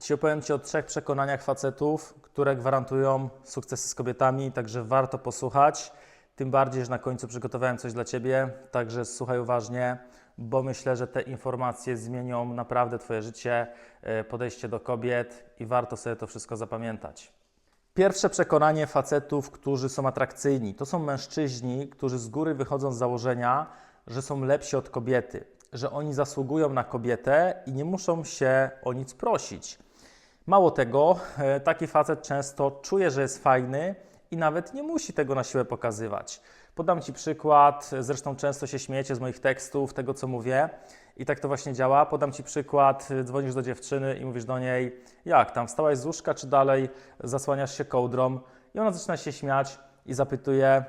Dzisiaj opowiem Ci o trzech przekonaniach facetów, które gwarantują sukcesy z kobietami, także warto posłuchać. Tym bardziej, że na końcu przygotowałem coś dla Ciebie, także słuchaj uważnie, bo myślę, że te informacje zmienią naprawdę Twoje życie, e, podejście do kobiet i warto sobie to wszystko zapamiętać. Pierwsze przekonanie facetów, którzy są atrakcyjni, to są mężczyźni, którzy z góry wychodzą z założenia, że są lepsi od kobiety, że oni zasługują na kobietę i nie muszą się o nic prosić. Mało tego, e, taki facet często czuje, że jest fajny i nawet nie musi tego na siłę pokazywać. Podam Ci przykład, zresztą często się śmiejecie z moich tekstów, tego co mówię i tak to właśnie działa. Podam Ci przykład, dzwonisz do dziewczyny i mówisz do niej, jak tam, wstałaś z łóżka czy dalej zasłaniasz się kołdrą i ona zaczyna się śmiać i zapytuje,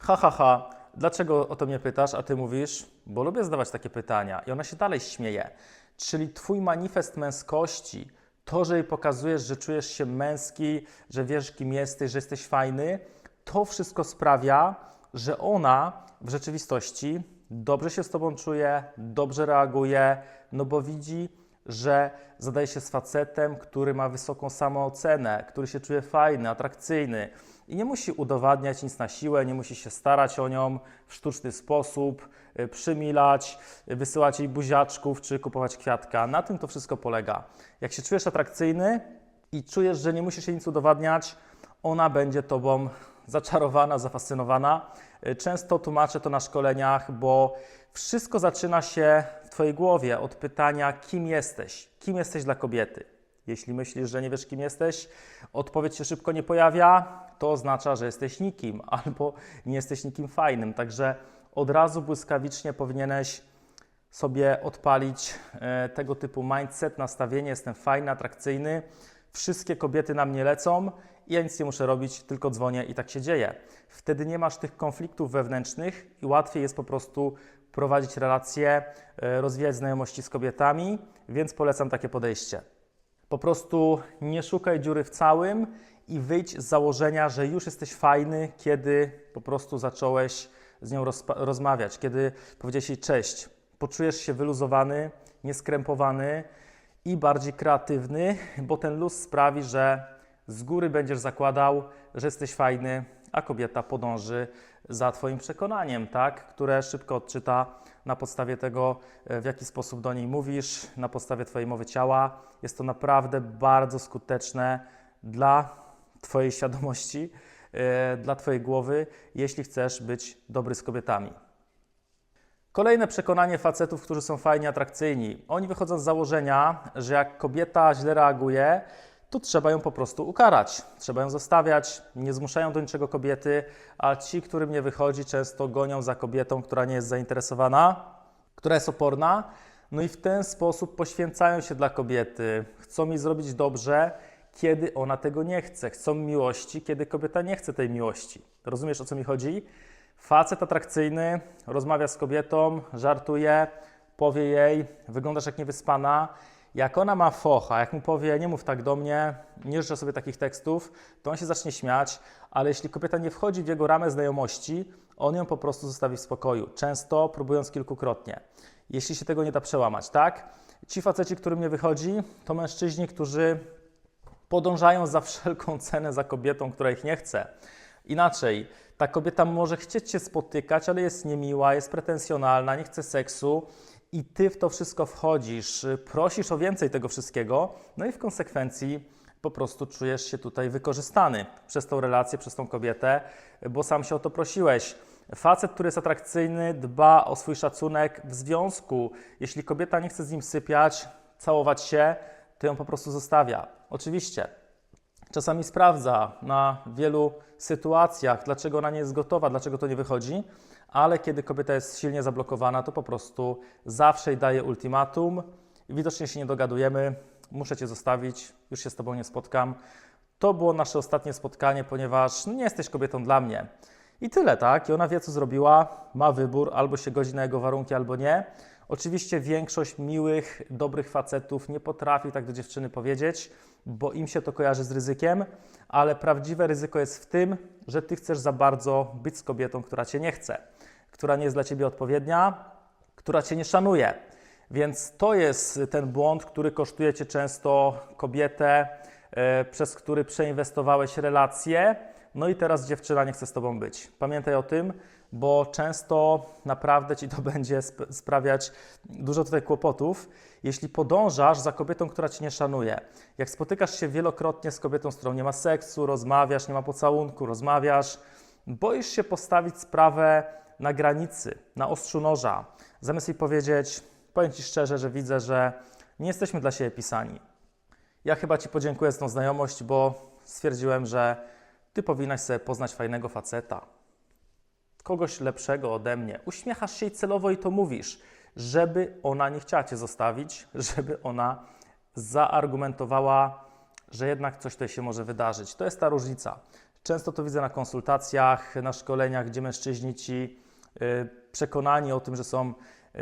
ha, ha, ha, dlaczego o to mnie pytasz, a Ty mówisz, bo lubię zadawać takie pytania i ona się dalej śmieje. Czyli Twój manifest męskości, to, że jej pokazujesz, że czujesz się męski, że wiesz, kim jesteś, że jesteś fajny, to wszystko sprawia, że ona w rzeczywistości dobrze się z Tobą czuje, dobrze reaguje, no bo widzi, że zadaje się z facetem, który ma wysoką samoocenę, który się czuje fajny, atrakcyjny i nie musi udowadniać nic na siłę, nie musi się starać o nią w sztuczny sposób, y, przymilać, y, wysyłać jej buziaczków czy kupować kwiatka. Na tym to wszystko polega. Jak się czujesz atrakcyjny i czujesz, że nie musisz jej nic udowadniać, ona będzie Tobą zaczarowana, zafascynowana. Y, Często tłumaczę to na szkoleniach, bo wszystko zaczyna się w Twojej głowie od pytania, kim jesteś, kim jesteś dla kobiety. Jeśli myślisz, że nie wiesz, kim jesteś, odpowiedź się szybko nie pojawia, to oznacza, że jesteś nikim albo nie jesteś nikim fajnym. Także od razu błyskawicznie powinieneś sobie odpalić e, tego typu mindset, nastawienie. Jestem fajny, atrakcyjny, wszystkie kobiety na mnie lecą i ja nic nie muszę robić, tylko dzwonię i tak się dzieje. Wtedy nie masz tych konfliktów wewnętrznych i łatwiej jest po prostu prowadzić relacje, e, rozwijać znajomości z kobietami, więc polecam takie podejście. Po prostu nie szukaj dziury w całym i wyjdź z założenia, że już jesteś fajny, kiedy po prostu zacząłeś z nią rozmawiać, kiedy powiedziałeś jej cześć. Poczujesz się wyluzowany, nieskrępowany i bardziej kreatywny, bo ten luz sprawi, że z góry będziesz zakładał, że jesteś fajny, a kobieta podąży za Twoim przekonaniem, tak? które szybko odczyta na podstawie tego, e, w jaki sposób do niej mówisz, na podstawie Twojej mowy ciała. Jest to naprawdę bardzo skuteczne dla Twojej świadomości, e, dla Twojej głowy, jeśli chcesz być dobry z kobietami. Kolejne przekonanie facetów, którzy są fajnie atrakcyjni. Oni wychodzą z założenia, że jak kobieta źle reaguje, to trzeba ją po prostu ukarać. Trzeba ją zostawiać, nie zmuszają do niczego kobiety, a ci, którym nie wychodzi, często gonią za kobietą, która nie jest zainteresowana, która jest oporna. No i w ten sposób poświęcają się dla kobiety. Chcą mi zrobić dobrze, kiedy ona tego nie chce. Chcą miłości, kiedy kobieta nie chce tej miłości. Rozumiesz o co mi chodzi? Facet atrakcyjny rozmawia z kobietą, żartuje, powie jej, wyglądasz jak niewyspana. Jak ona ma focha, jak mu powie, nie mów tak do mnie, nie życzę sobie takich tekstów, to on się zacznie śmiać, ale jeśli kobieta nie wchodzi w jego ramę znajomości, on ją po prostu zostawi w spokoju, często próbując kilkukrotnie. Jeśli się tego nie da przełamać, tak? Ci faceci, którym nie wychodzi, to mężczyźni, którzy podążają za wszelką cenę za kobietą, która ich nie chce. Inaczej, ta kobieta może chcieć się spotykać, ale jest niemiła, jest pretensjonalna, nie chce seksu i ty w to wszystko wchodzisz, prosisz o więcej tego wszystkiego, no i w konsekwencji po prostu czujesz się tutaj wykorzystany przez tą relację, przez tą kobietę, bo sam się o to prosiłeś. Facet, który jest atrakcyjny, dba o swój szacunek w związku. Jeśli kobieta nie chce z nim sypiać, całować się, to ją po prostu zostawia. Oczywiście, czasami sprawdza na wielu sytuacjach, dlaczego ona nie jest gotowa, dlaczego to nie wychodzi, ale kiedy kobieta jest silnie zablokowana, to po prostu zawsze jej daje ultimatum. Widocznie się nie dogadujemy, muszę cię zostawić, już się z tobą nie spotkam. To było nasze ostatnie spotkanie, ponieważ nie jesteś kobietą dla mnie. I tyle, tak? I ona wie, co zrobiła, ma wybór, albo się godzi na jego warunki, albo nie. Oczywiście większość miłych, dobrych facetów nie potrafi tak do dziewczyny powiedzieć, bo im się to kojarzy z ryzykiem, ale prawdziwe ryzyko jest w tym, że ty chcesz za bardzo być z kobietą, która cię nie chce, która nie jest dla ciebie odpowiednia, która cię nie szanuje. Więc to jest ten błąd, który kosztuje Cię często kobietę, e, przez który przeinwestowałeś relacje, no i teraz dziewczyna nie chce z Tobą być. Pamiętaj o tym, bo często naprawdę Ci to będzie sp- sprawiać dużo tutaj kłopotów, jeśli podążasz za kobietą, która Cię nie szanuje. Jak spotykasz się wielokrotnie z kobietą, z którą nie ma seksu, rozmawiasz, nie ma pocałunku, rozmawiasz, boisz się postawić sprawę na granicy, na ostrzu noża, zamiast jej powiedzieć, powiem Ci szczerze, że widzę, że nie jesteśmy dla siebie pisani. Ja chyba Ci podziękuję za tą znajomość, bo stwierdziłem, że Ty powinnaś sobie poznać fajnego faceta, kogoś lepszego ode mnie. Uśmiechasz się i celowo i to mówisz, żeby ona nie chciała Cię zostawić, żeby ona zaargumentowała, że jednak coś tutaj się może wydarzyć. To jest ta różnica. Często to widzę na konsultacjach, na szkoleniach, gdzie mężczyźni ci y, przekonani o tym, że są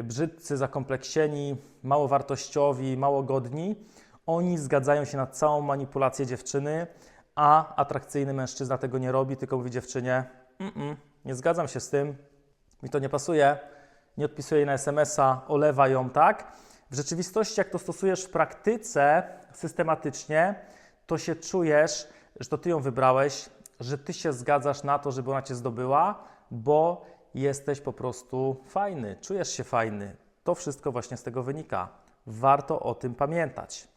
brzydcy, zakompleksieni, mało wartościowi, mało godni, oni zgadzają się na całą manipulację dziewczyny, a atrakcyjny mężczyzna tego nie robi, tylko mówi dziewczynie: "Mm-mm, nie zgadzam się z tym, mi to nie pasuje, nie odpisuje jej na SMS-a, olewa ją, tak? W rzeczywistości, jak to stosujesz w praktyce systematycznie, to się czujesz, że to ty ją wybrałeś, że ty się zgadzasz na to, żeby ona cię zdobyła, bo jesteś po prostu fajny, czujesz się fajny. To wszystko właśnie z tego wynika. Warto o tym pamiętać.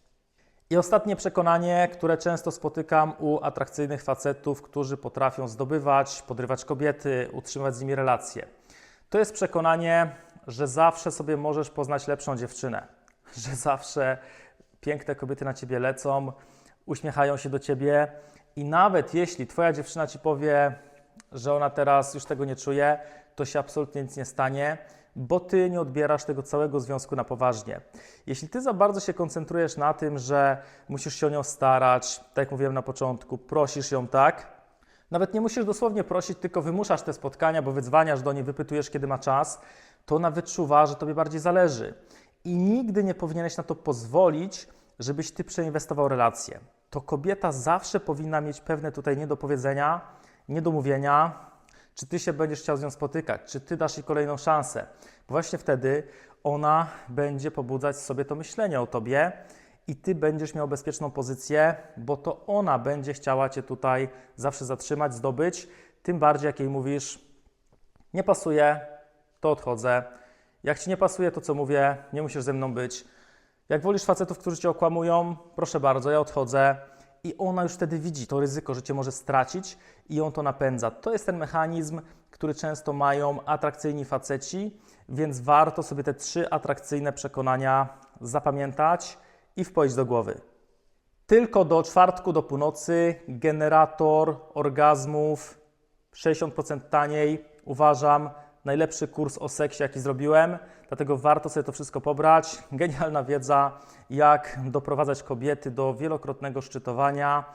I ostatnie przekonanie, które często spotykam u atrakcyjnych facetów, którzy potrafią zdobywać, podrywać kobiety, utrzymywać z nimi relacje. To jest przekonanie, że zawsze sobie możesz poznać lepszą dziewczynę, że zawsze piękne kobiety na ciebie lecą, uśmiechają się do ciebie i nawet jeśli twoja dziewczyna ci powie, że ona teraz już tego nie czuje, to się absolutnie nic nie stanie, bo ty nie odbierasz tego całego związku na poważnie. Jeśli ty za bardzo się koncentrujesz na tym, że musisz się o nią starać, tak jak mówiłem na początku, prosisz ją tak, nawet nie musisz dosłownie prosić, tylko wymuszasz te spotkania, bo wydzwaniasz do niej, wypytujesz, kiedy ma czas, to ona wyczuwa, że tobie bardziej zależy. I nigdy nie powinieneś na to pozwolić, żebyś ty przeinwestował relacje. To kobieta zawsze powinna mieć pewne tutaj niedopowiedzenia, niedomówienia, czy ty się będziesz chciał z nią spotykać, czy ty dasz jej kolejną szansę. Bo właśnie wtedy ona będzie pobudzać sobie to myślenie o tobie i ty będziesz miał bezpieczną pozycję, bo to ona będzie chciała cię tutaj zawsze zatrzymać, zdobyć. Tym bardziej, jak jej mówisz, nie pasuje, to odchodzę. Jak ci nie pasuje to, co mówię, nie musisz ze mną być. Jak wolisz facetów, którzy cię okłamują, proszę bardzo, ja odchodzę. I ona już wtedy widzi to ryzyko, że cię może stracić i ją to napędza. To jest ten mechanizm, który często mają atrakcyjni faceci, więc warto sobie te trzy atrakcyjne przekonania zapamiętać i wpoić do głowy. Tylko do czwartku do północy generator orgazmów 60% taniej. Uważam, najlepszy kurs o seksie, jaki zrobiłem, dlatego warto sobie to wszystko pobrać. Genialna wiedza, jak doprowadzać kobiety do wielokrotnego szczytowania,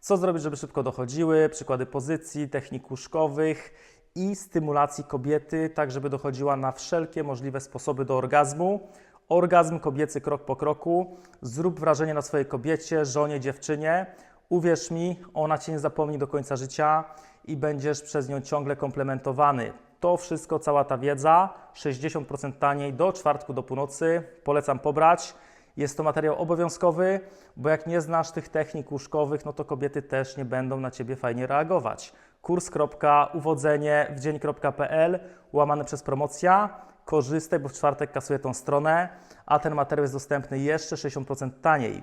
co zrobić, żeby szybko dochodziły, przykłady pozycji, technik łóżkowych i stymulacji kobiety, tak żeby dochodziła na wszelkie możliwe sposoby do orgazmu. Orgazm kobiecy krok po kroku. Zrób wrażenie na swojej kobiecie, żonie, dziewczynie. Uwierz mi, ona cię nie zapomni do końca życia i będziesz przez nią ciągle komplementowany. To wszystko, cała ta wiedza, 60% taniej do czwartku do północy. Polecam pobrać. Jest to materiał obowiązkowy, bo jak nie znasz tych technik łóżkowych, no to kobiety też nie będą na ciebie fajnie reagować. Kurs.uwodzenie w dzień.pl łamane przez promocja. Korzystaj, bo w czwartek kasuję tą stronę, a ten materiał jest dostępny jeszcze 60% taniej.